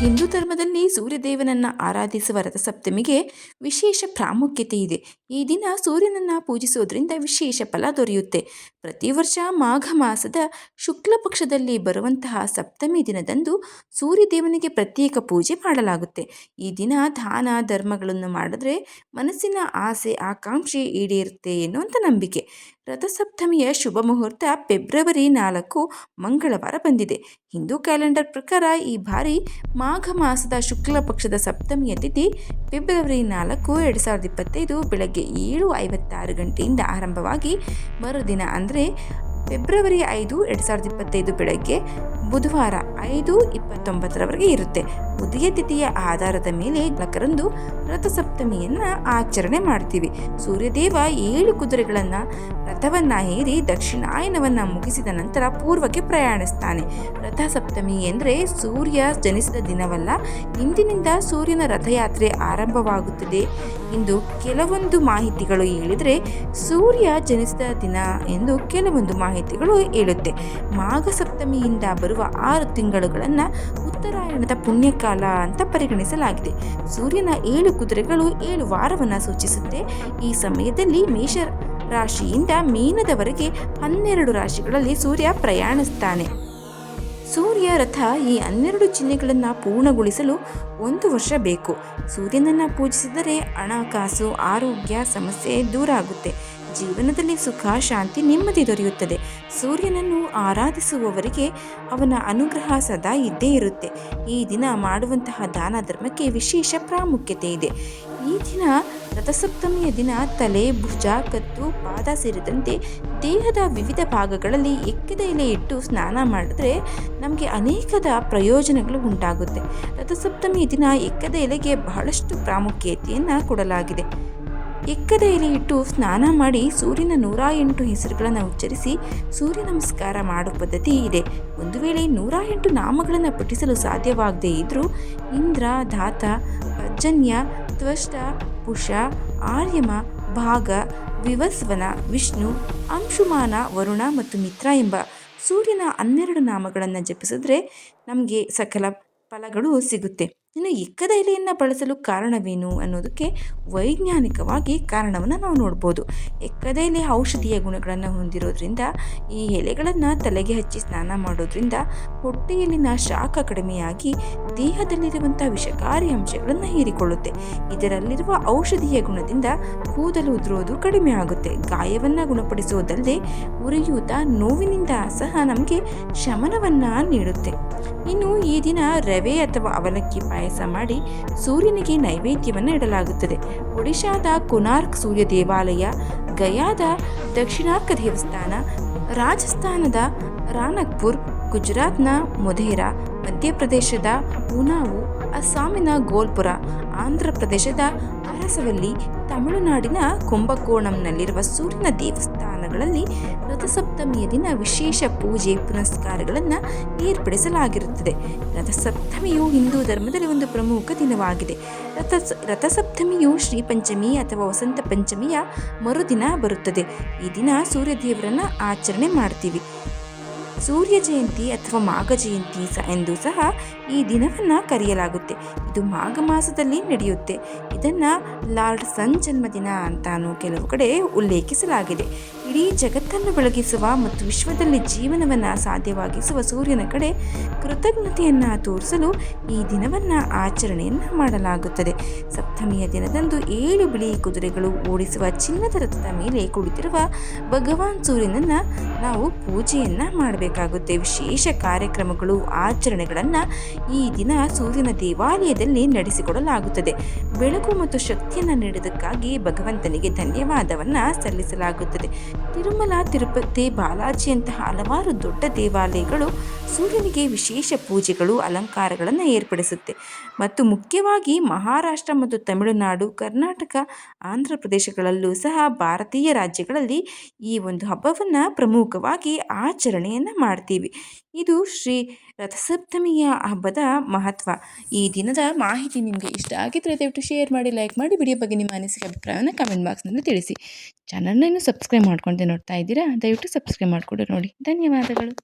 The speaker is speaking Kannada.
ಹಿಂದೂ ಧರ್ಮದಲ್ಲಿ ಸೂರ್ಯದೇವನನ್ನು ಆರಾಧಿಸುವ ರಥಸಪ್ತಮಿಗೆ ವಿಶೇಷ ಪ್ರಾಮುಖ್ಯತೆ ಇದೆ. ಈ ದಿನ ಸೂರ್ಯನನ್ನ ಪೂಜಿಸೋದ್ರಿಂದ ವಿಶೇಷ ಫಲ ದೊರೆಯುತ್ತೆ. ಪ್ರತಿ ವರ್ಷ ಮಾಘ ಮಾಸದ ಶುಕ್ಲ ಪಕ್ಷದಲ್ಲಿ ಬರುವಂತಹ ಸಪ್ತಮಿ ದಿನದಂದು ಸೂರ್ಯದೇವನಿಗೆ ಪ್ರತ್ಯೇಕ ಪೂಜೆ ಮಾಡಲಾಗುತ್ತೆ. ಈ ದಿನ ದಾನ ಧರ್ಮಗಳನ್ನು ಮಾಡಿದ್ರೆ ಮನಸ್ಸಿನ ಆಸೆ, ಆಕಾಂಕ್ಷೆ ಈಡೇರುತ್ತೆ ಎನ್ನುವಂಥ ನಂಬಿಕೆ. ರಥಸಪ್ತಮಿಯ ಶುಭ ಮುಹೂರ್ತ ಫೆಬ್ರವರಿ ನಾಲ್ಕು ಮಂಗಳವಾರ ಬಂದಿದೆ. ಹಿಂದೂ ಕ್ಯಾಲೆಂಡರ್ ಪ್ರಕಾರ ಈ ಬಾರಿ ಮಾಘ ಮಾಸದ ಶುಕ್ಲ ಪಕ್ಷದ ಸಪ್ತಮಿಯ ತಿಥಿ ಫೆಬ್ರವರಿ ನಾಲ್ಕು, ಎರಡು ಸಾವಿರದ ಇಪ್ಪತ್ತೈದು, ಬೆಳಗ್ಗೆ ಏಳು ಐವತ್ತಾರು ಗಂಟೆಯಿಂದ ಆರಂಭವಾಗಿ ಮರುದಿನ, ಅಂದರೆ ಫೆಬ್ರವರಿ ಐದು, ಎರಡು ಸಾವಿರದ ಇಪ್ಪತ್ತೈದು ಬೆಳಗ್ಗೆ ಬುಧವಾರ ಐದು, ಇಪ್ಪತ್ತೊಂಬತ್ತರವರೆಗೆ ಇರುತ್ತೆ. ಉದಯ ತಿಥಿಯ ಆಧಾರದ ಮೇಲೆ ನಾಲ್ಕರಂದು ರಥಸಪ್ತಮಿಯನ್ನು ಆಚರಣೆ ಮಾಡ್ತೀವಿ. ಸೂರ್ಯದೇವ ಏಳು ಕುದುರೆಗಳನ್ನು ರಥವನ್ನು ಏರಿ ದಕ್ಷಿಣಾಯನವನ್ನು ಮುಗಿಸಿದ ನಂತರ ಪೂರ್ವಕ್ಕೆ ಪ್ರಯಾಣಿಸ್ತಾನೆ. ರಥಸಪ್ತಮಿ ಎಂದರೆ ಸೂರ್ಯ ಜನಿಸಿದ ದಿನವಲ್ಲ, ಇಂದಿನಿಂದ ಸೂರ್ಯನ ರಥಯಾತ್ರೆ ಆರಂಭವಾಗುತ್ತದೆ. ಎಂದು ಕೆಲವೊಂದು ಮಾಹಿತಿಗಳು ಹೇಳಿದರೆ ಸೂರ್ಯ ಜನಿಸಿದ ದಿನ ಎಂದು ಕೆಲವೊಂದು ಮಾಹಿತಿಗಳು ಹೇಳುತ್ತೆ. ಮಾಘ ಸಪ್ತಮಿಯಿಂದ ಬರುವ ಆರು ತಿಂಗಳುಗಳನ್ನು ಉತ್ತರಾಯಣದ ಪುಣ್ಯಕಾಲ ಅಂತ ಪರಿಗಣಿಸಲಾಗಿದೆ. ಸೂರ್ಯನ ಏಳು ಕುದುರೆಗಳು ಏಳು ವಾರವನ್ನು ಸೂಚಿಸುತ್ತೆ. ಈ ಸಮಯದಲ್ಲಿ ಮೇಷ ರಾಶಿಯಿಂದ ಮೀನದವರೆಗೆ ಹನ್ನೆರಡು ರಾಶಿಗಳಲ್ಲಿ ಸೂರ್ಯ ಪ್ರಯಾಣಿಸ್ತಾನೆ. ಸೂರ್ಯ ರಥ ಈ ಹನ್ನೆರಡು ಚಿಹ್ನೆಗಳನ್ನು ಪೂರ್ಣಗೊಳಿಸಲು ಒಂದು ವರ್ಷ ಬೇಕು. ಸೂರ್ಯನನ್ನು ಪೂಜಿಸಿದರೆ ಹಣಕಾಸು ಆರೋಗ್ಯ ಸಮಸ್ಯೆ ದೂರ ಆಗುತ್ತೆ. ಜೀವನದಲ್ಲಿ ಸುಖ, ಶಾಂತಿ ನೆಮ್ಮದಿ ದೊರೆಯುತ್ತದೆ. ಸೂರ್ಯನನ್ನು ಆರಾಧಿಸುವವರಿಗೆ ಅವನ ಅನುಗ್ರಹ ಸದಾ ಇದ್ದೇ ಇರುತ್ತೆ. ಈ ದಿನ ಮಾಡುವಂತಹ ದಾನ ಧರ್ಮಕ್ಕೆ ವಿಶೇಷ ಪ್ರಾಮುಖ್ಯತೆ ಇದೆ. ಈ ದಿನ ರಥಸಪ್ತಮಿಯ ದಿನ ತಲೆ, ಭುಜ, ಕತ್ತು, ಪಾದ ಸೇರಿದಂತೆ ದೇಹದ ವಿವಿಧ ಭಾಗಗಳಲ್ಲಿ ಎಕ್ಕದ ಎಲೆ ಇಟ್ಟು ಸ್ನಾನ ಮಾಡಿದ್ರೆ ನಮಗೆ ಅನೇಕದ ಪ್ರಯೋಜನಗಳು ಉಂಟಾಗುತ್ತೆ. ರಥಸಪ್ತಮಿಯ ದಿನ ಎಕ್ಕದ ಎಲೆಗೆ ಬಹಳಷ್ಟು ಪ್ರಾಮುಖ್ಯತೆಯನ್ನು ಕೊಡಲಾಗಿದೆ. ಎಕ್ಕದ ಎಲೆ ಇಟ್ಟು ಸ್ನಾನ ಮಾಡಿ ಸೂರ್ಯನ ನೂರ ಎಂಟು ಹೆಸರುಗಳನ್ನು ಉಚ್ಚರಿಸಿ ಸೂರ್ಯ ನಮಸ್ಕಾರ ಮಾಡುವ ಪದ್ಧತಿ ಇದೆ. ಒಂದು ವೇಳೆ ನೂರ ಎಂಟು ನಾಮಗಳನ್ನು ಪಠಿಸಲು ಸಾಧ್ಯವಾಗದೇ ಇದ್ದರೂ ಇಂದ್ರ, ಧಾತ, ಪರ್ಜನ್ಯ, ತ್ವಷ್ಟ, ಪುಷ, ಆರ್ಯಮ, ಭಾಗ, ವಿವಸ್ವನ, ವಿಷ್ಣು, ಅಂಶುಮಾನ, ವರುಣ ಮತ್ತು ಮಿತ್ರ ಎಂಬ ಸೂರ್ಯನ ಹನ್ನೆರಡು ನಾಮಗಳನ್ನು ಜಪಿಸಿದ್ರೆ ನಮಗೆ ಸಕಲ ಫಲಗಳು ಸಿಗುತ್ತೆ. ಇನ್ನು ಎಕ್ಕದ ಎಲೆಯನ್ನು ಬಳಸಲು ಕಾರಣವೇನು ಅನ್ನೋದಕ್ಕೆ ವೈಜ್ಞಾನಿಕವಾಗಿ ಕಾರಣವನ್ನು ನಾವು ನೋಡ್ಬೋದು. ಎಕ್ಕದ ಎಲೆ ಔಷಧೀಯ ಗುಣಗಳನ್ನು ಹೊಂದಿರೋದ್ರಿಂದ, ಈ ಎಲೆಗಳನ್ನು ತಲೆಗೆ ಹಚ್ಚಿ ಸ್ನಾನ ಮಾಡೋದ್ರಿಂದ ಹೊಟ್ಟೆಯಲ್ಲಿನ ಶಾಖ ಕಡಿಮೆಯಾಗಿ ದೇಹದಲ್ಲಿರುವಂಥ ವಿಷಕಾರಿ ಅಂಶಗಳನ್ನು ಹೀರಿಕೊಳ್ಳುತ್ತೆ. ಇದರಲ್ಲಿರುವ ಔಷಧೀಯ ಗುಣದಿಂದ ಕೂದಲು ಉದುರೋದು ಕಡಿಮೆ ಆಗುತ್ತೆ. ಗಾಯವನ್ನು ಗುಣಪಡಿಸುವುದಲ್ಲದೆ ಉರಿಯೂತ ನೋವಿನಿಂದ ಸಹ ನಮಗೆ ಶಮನವನ್ನು ನೀಡುತ್ತೆ. ಇನ್ನು ಈ ದಿನ ರವೆ ಅಥವಾ ಅವಲಕ್ಕಿ ಪಾಯಸ ಮಾಡಿ ಸೂರ್ಯನಿಗೆ ನೈವೇದ್ಯವನ್ನು ಇಡಲಾಗುತ್ತದೆ. ಒಡಿಶಾದ ಕುನಾರ್ಕ್ ಸೂರ್ಯ ದೇವಾಲಯ, ಗಯಾದ ದಕ್ಷಿಣಾರ್ಕ ದೇವಸ್ಥಾನ, ರಾಜಸ್ಥಾನದ ರಾನಕ್ಪುರ್, ಗುಜರಾತ್ನ ಮೊಧೇರಾ, ಮಧ್ಯಪ್ರದೇಶದ ಉನಾವು, ಅಸ್ಸಾಮಿನ ಗೋಲ್ಪುರ ಆಂಧ್ರ ಪ್ರದೇಶದ ಅರಸವಲ್ಲಿ, ತಮಿಳುನಾಡಿನ ಕುಂಭಕೋಣಂನಲ್ಲಿರುವ ಸೂರ್ಯನ ದೇವಸ್ಥಾನಗಳಲ್ಲಿ ರಥಸಪ್ತಮಿಯ ದಿನ ವಿಶೇಷ ಪೂಜೆ ಪುನಸ್ಕಾರಗಳನ್ನು ಏರ್ಪಡಿಸಲಾಗಿರುತ್ತದೆ. ರಥಸಪ್ತಮಿಯು ಹಿಂದೂ ಧರ್ಮದಲ್ಲಿ ಒಂದು ಪ್ರಮುಖ ದಿನವಾಗಿದೆ. ರಥ ರಥಸಪ್ತಮಿಯು ಶ್ರೀ ಪಂಚಮಿ ಅಥವಾ ವಸಂತ ಪಂಚಮಿಯ ಮರುದಿನ ಬರುತ್ತದೆ. ಈ ದಿನ ಸೂರ್ಯದೇವರನ್ನು ಆಚರಣೆ ಮಾಡ್ತೀವಿ. ಸೂರ್ಯ ಜಯಂತಿ ಅಥವಾ ಮಾಘ ಜಯಂತಿ ಸ ಎಂದು ಸಹ ಈ ದಿನವನ್ನು ಕರೆಯಲಾಗುತ್ತೆ. ಇದು ಮಾಘ ಮಾಸದಲ್ಲಿ ನಡೆಯುತ್ತೆ. ಇದನ್ನು ಲಾರ್ಡ್ ಸನ್ ಜನ್ಮದಿನ ಅಂತಾನು ಕೆಲವು ಕಡೆ ಉಲ್ಲೇಖಿಸಲಾಗಿದೆ. ಇಡೀ ಜಗತ್ತನ್ನು ಬೆಳಗಿಸುವ ಮತ್ತು ವಿಶ್ವದಲ್ಲಿ ಜೀವನವನ್ನು ಸಾಧ್ಯವಾಗಿಸುವ ಸೂರ್ಯನ ಕಡೆ ಕೃತಜ್ಞತೆಯನ್ನು ತೋರಿಸಲು ಈ ದಿನವನ್ನು ಆಚರಣೆಯನ್ನು ಮಾಡಲಾಗುತ್ತದೆ. ಸಪ್ತಮಿಯ ದಿನದಂದು ಏಳು ಬಿಳಿ ಕುದುರೆಗಳು ಓಡಿಸುವ ಚಿನ್ನದ ರಥದ ಮೇಲೆ ಕುಳಿತಿರುವ ಭಗವಾನ್ ಸೂರ್ಯನನ್ನು ನಾವು ಪೂಜೆಯನ್ನು ಮಾಡಬೇಕಾಗುತ್ತೆ. ವಿಶೇಷ ಕಾರ್ಯಕ್ರಮಗಳು, ಆಚರಣೆಗಳನ್ನು ಈ ದಿನ ಸೂರ್ಯನ ದೇವಾಲಯದಲ್ಲಿ ನಡೆಸಿಕೊಡಲಾಗುತ್ತದೆ. ಬೆಳಕು ಮತ್ತು ಶಕ್ತಿಯನ್ನು ನೀಡಿದ್ದಕ್ಕಾಗಿ ಭಗವಂತನಿಗೆ ಧನ್ಯವಾದವನ್ನು ಸಲ್ಲಿಸಲಾಗುತ್ತದೆ. ತಿರುಮಲ, ತಿರುಪತಿ ಬಾಲಾಜಿಯಂತಹ ಹಲವಾರು ದೊಡ್ಡ ದೇವಾಲಯಗಳು ಸೂರ್ಯನಿಗೆ ವಿಶೇಷ ಪೂಜೆಗಳು, ಅಲಂಕಾರಗಳನ್ನು ಏರ್ಪಡಿಸುತ್ತೆ. ಮತ್ತು ಮುಖ್ಯವಾಗಿ ಮಹಾರಾಷ್ಟ್ರ ಮತ್ತು ತಮಿಳುನಾಡು, ಕರ್ನಾಟಕ, ಆಂಧ್ರ ಪ್ರದೇಶಗಳಲ್ಲೂ ಸಹ ಭಾರತೀಯ ರಾಜ್ಯಗಳಲ್ಲಿ ಈ ಒಂದು ಹಬ್ಬವನ್ನು ಪ್ರಮುಖವಾಗಿ ಆಚರಣೆಯನ್ನು ಮಾಡ್ತೀವಿ. ಇದು ಶ್ರೀ ರಥಸಪ್ತಮಿಯ ಹಬ್ಬದ ಮಹತ್ವ. ಈ ದಿನದ ಮಾಹಿತಿ ನಿಮಗೆ ಇಷ್ಟ ಆಗಿದ್ದರೆ ದಯವಿಟ್ಟು ಶೇರ್ ಮಾಡಿ ಲೈಕ್ ಮಾಡಿ ವಿಡಿಯೋ ಬಗ್ಗೆ ನಿಮ್ಮ ಅನಿಸಿಕೆ, ಅಭಿಪ್ರಾಯವನ್ನು ಕಮೆಂಟ್ ಬಾಕ್ಸ್ನಲ್ಲಿ ತಿಳಿಸಿ. ಚಾನಲ್ನ ಇನ್ನೂ ಸಬ್ಸ್ಕ್ರೈಬ್ ಮಾಡ್ಕೊಂಡೆ ನೋಡ್ತಾ ಇದ್ದೀರಾ? ದಯವಿಟ್ಟು ಸಬ್ಸ್ಕ್ರೈಬ್ ಮಾಡಿಕೊಂಡು ನೋಡಿ. ಧನ್ಯವಾದಗಳು.